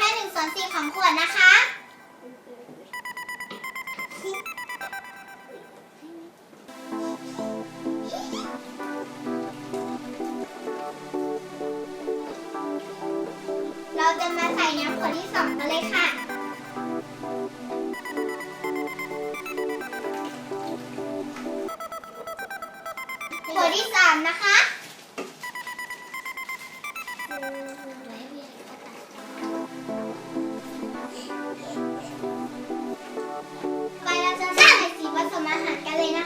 แค่หนึ่งส่วนสี่ของขวดนะคะ เราจะมาใส่น้ำขวดที่สองกันเลยค่ะขวดที่สามนะคะ las escaleras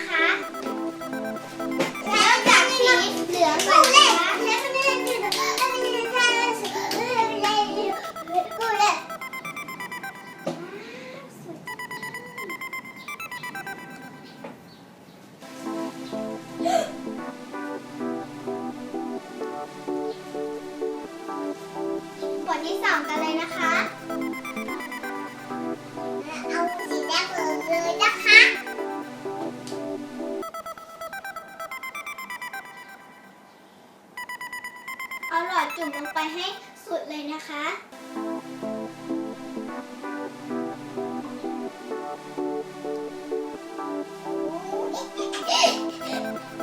ไปให้สุดเลยนะคะ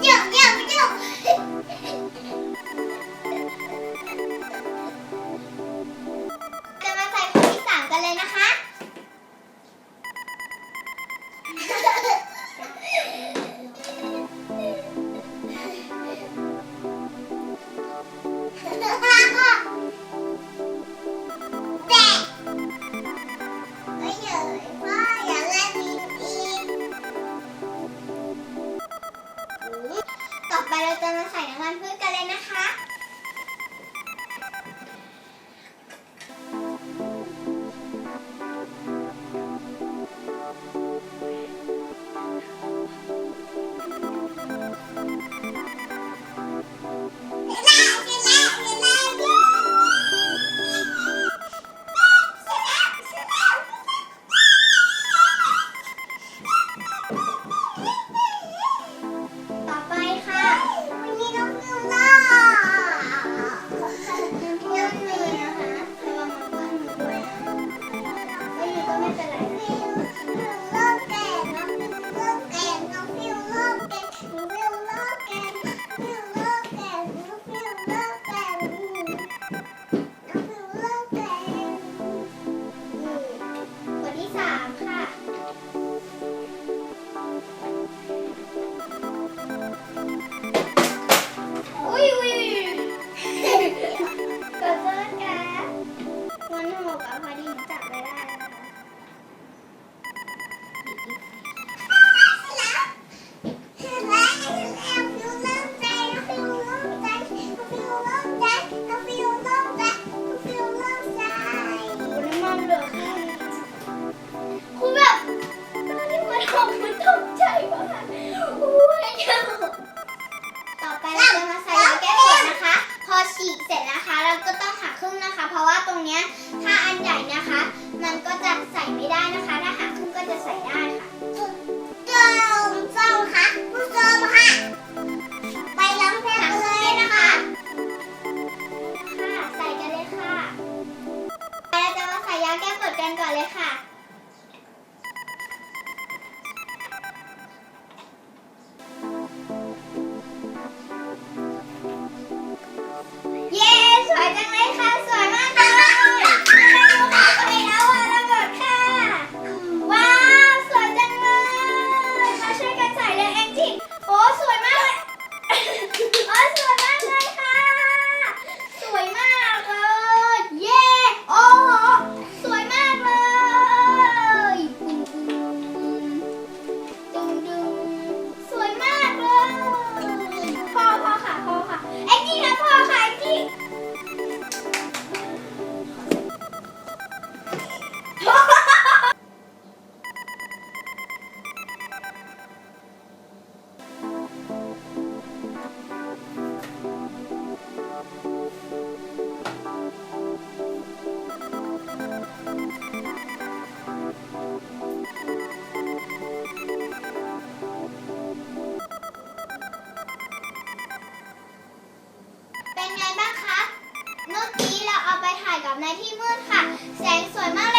ยกยกยก รัตนไข่นะคะเพื่อ กับในที่มืดค่ะ แสงสวยมากเลย